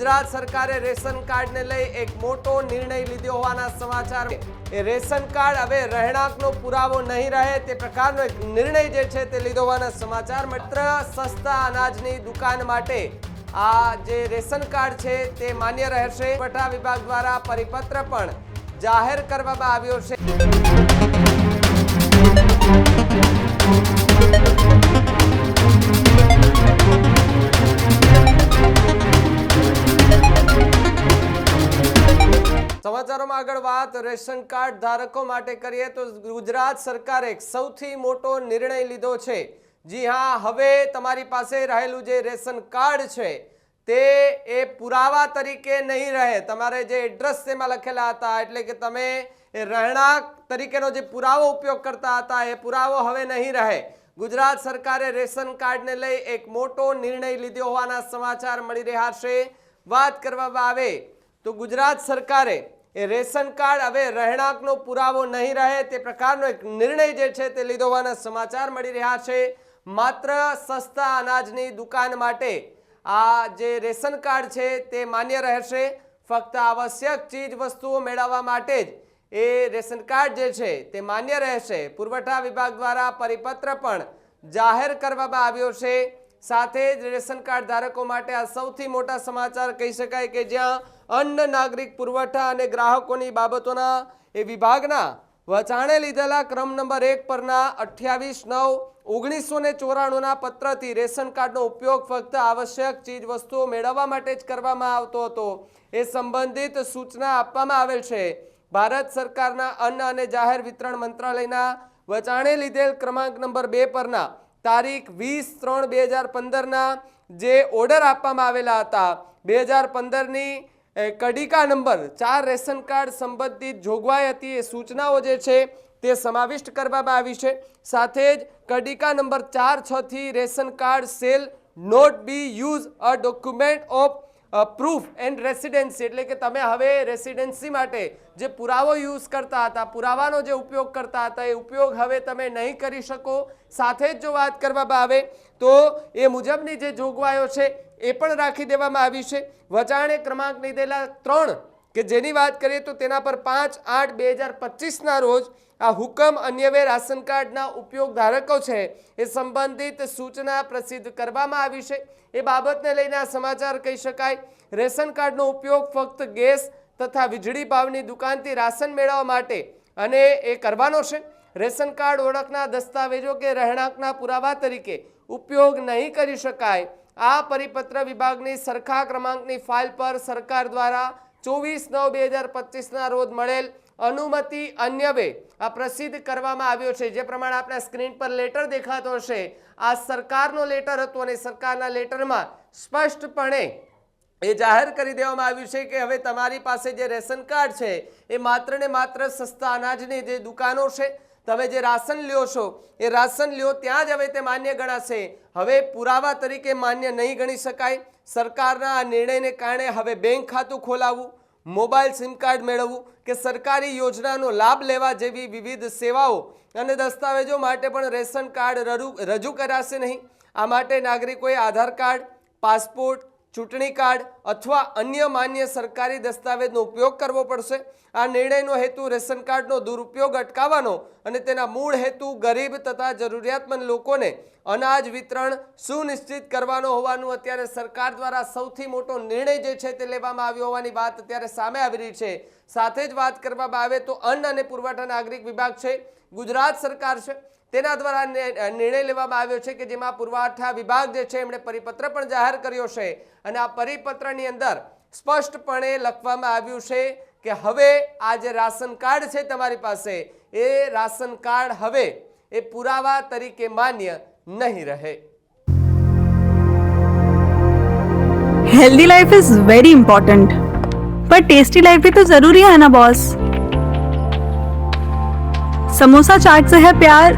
ગુજરાત સરકારે રેશન કાર્ડને લઈ એક મોટો નિર્ણય લીધો હોવાના સમાચાર. એ રેશન કાર્ડ હવે રહેણાંકનો પુરાવો નહીં રહે તે પ્રકારનો એક નિર્ણય જે છે તે લીધો હોવાના સમાચાર. માત્ર સસ્તા અનાજની દુકાન માટે આ જે રેશન કાર્ડ છે તે માન્ય રહેશે. પટા વિભાગ દ્વારા પરિપત્ર પણ જાહેર કરવામાં આવ્યો છે. સમાચારોમાં આગળ વાત. રેશન કાર્ડ ધારકો માટે કરીએ તો ગુજરાત સરકારે સૌથી મોટો નિર્ણય લીધો છે. જી હા, હવે તમારી પાસે રહેલું જે રેશન કાર્ડ છે, તે એ પુરાવા તરીકે નહીં રહે. તમારે જે એડ્રેસ તેમાં લખેલા હતા, એટલે કે તમે એ રહેણાંક તરીકેનો જે પુરાવો ઉપયોગ કરતા હતા, એ પુરાવો હવે નહીં રહે. ગુજરાત સરકારે રેશન કાર્ડને લઈ એક મોટો નિર્ણય લીધો હોવાના સમાચાર મળી રહ્યા છે. વાત કરવામાં આવે તો ગુજરાત સરકારે એ રેશન કાર્ડ હવે રહેણાંકનો પુરાવો નહીં રહે તે પ્રકારનો એક નિર્ણય જે છે તે લીધો હોવાના સમાચાર મળી રહ્યા છે. માત્ર સસ્તા અનાજની દુકાન માટે આ જે રેશન કાર્ડ છે તે માન્ય રહેશે. ફક્ત આવશ્યક ચીજ વસ્તુઓ મેળવવા માટે જ એ રેશન કાર્ડ જે છે તે માન્ય રહેશે. પુરવઠા વિભાગ દ્વારા પરિપત્ર પણ જાહેર કરવામાં આવ્યો છે. સાથે જ રેશન કાર્ડ ધારકો માટે આ સૌથી મોટા સમાચાર કહી શકાય કે જ્યાં અન્ન નાગરિક પુરવઠા અને ગ્રાહકોની બાબતોના એ વિભાગના વચાણે લીધેલા ક્રમ નંબર એક પરના અઠ્યાવીસ, નવ, ઓગણીસો ને ચોરાણુંના પત્રથી રેશન કાર્ડનો ઉપયોગ ફક્ત આવશ્યક ચીજ વસ્તુઓ મેળવવા માટે જ કરવામાં આવતો હતો. એ સંબંધિત સૂચના આપવામાં આવેલ છે. ભારત સરકારના અન્ન અને જાહેર વિતરણ મંત્રાલયના વચાણે લીધેલ ક્રમાંક નંબર બે પરના તારીખ વીસ ત્રણ બે હજાર પંદરના જે ઓર્ડર આપવામાં આવેલા હતા, બે હજાર પંદરની કડિકા નંબર ચાર રેશન કાર્ડ સંબંધિત જોગવાઈ હતી, એ સૂચનાઓ જે છે તે સમાવિષ્ટ કરવામાં આવી છે. સાથે જ કડિકા નંબર ચાર છથી ration card shall not be use a document of proof and residency એટલે કે તમે હવે રેસિડેન્સી માટે જે પુરાવો યુઝ કરતા હતા, પુરાવાનો જે ઉપયોગ કરતા હતા, એ ઉપયોગ હવે તમે નહીં કરી શકો. સાથે જ જો વાત કરવામાં આવે તો એ મુજબની જે જોગવાઈઓ છે એ પણ રાખી દેવામાં આવી છે. વચાણે ક્રમાંક લીધેલા ત્રણ કે જેની વાત કરીએ તો તેના પર પાંચ આઠ બે હજાર પચીસના રોજ આ હુકમ અન્યવે રાશન કાર્ડના ઉપયોગ ધારકો છે એ સંબંધિત સૂચના પ્રસિદ્ધ કરવામાં આવી છે. એ બાબતને લઈને આ સમાચાર કહી શકાય, રેશન કાર્ડનો ઉપયોગ ફક્ત ગેસ તથા વીજળી ભાવની દુકાનથી રાશન મેળવવા માટે અને એ કરવાનો છે. રેશન કાર્ડ ઓળખના દસ્તાવેજો કે રહેણાંકના પુરાવા તરીકે ઉપયોગ નહીં કરી શકાય. આ પરિપત્ર વિભાગની સરખા ક્રમાંકની ફાઇલ પર સરકાર દ્વારા ચોવીસ નવ બે હજાર પચીસના રોજ મળેલ અનુમતિ અન્યવે આ પ્રસિદ્ધ કરવામાં આવ્યો છે. જે પ્રમાણે આપણા સ્ક્રીન પર લેટર દેખાતો હશે. આ સરકારનો લેટર હતો અને સરકારના લેટરમાં સ્પષ્ટપણે એ જાહેર કરી દેવામાં આવ્યું છે કે હવે તમારી પાસે જે રેશન કાર્ડ છે, એ માત્ર ને માત્ર સસ્તા અનાજની જે દુકાનો છે તમે જે રાશન લ્યો છો, એ રાશન લ્યો, ત્યાં જ હવે તે માન્ય ગણાશે. હવે પુરાવા તરીકે માન્ય નહીં ગણી શકાય. સરકારના આ નિર્ણયને કારણે હવે બેંક ખાતું ખોલાવવું, મોબાઈલ સિમ કાર્ડ મેળવવું કે સરકારી યોજનાનો લાભ લેવા જેવી વિવિધ સેવાઓ અને દસ્તાવેજો માટે પણ રેશન કાર્ડ રજૂ કરાશે નહીં. આ માટે નાગરિકોએ આધાર કાર્ડ, પાસપોર્ટ ચૂંટણી કાર્ડ અથવા અન્ય માન્ય સરકારી દસ્તાવેજનો ઉપયોગ કરવો પડશે. આ નિર્ણયનો હેતુ રેશન કાર્ડનો દુરુપયોગ અટકાવવાનો અને તેના મૂળ હેતુ ગરીબ તથા જરૂરિયાતમંદ લોકોને અનાજ વિતરણ સુનિશ્ચિત કરવાનો હોવાનું અત્યારે સરકાર દ્વારા સૌથી મોટો નિર્ણય જે છે તે લેવામાં આવ્યો હોવાની વાત અત્યારે સામે આવી રહી છે. સાથે જ વાત કરવામાં આવે તો અન્ન અને પુરવઠા નાગરિક વિભાગ છે. ગુજરાત સરકાર છે. તેના દ્વારા નિ- નિર્ણય લેવામાં આવ્યો છે કે જેમાં પુરવઠા વિભાગ જે છે એમણે પરિપત્ર પણ જાહેર કર્યો છે અને આ પરિપત્રની અંદર સ્પષ્ટપણે લખવામાં આવ્યું છે કે હવે આ જે રાશન કાર્ડ છે તમારી પાસે એ રાશન કાર્ડ હવે એ પુરાવા તરીકે માન્ય નહીં રહે healthy life is very important पर टेस्टी लाइफ भी तो जरूरी है ना बॉस समोसा चाट से है प्यार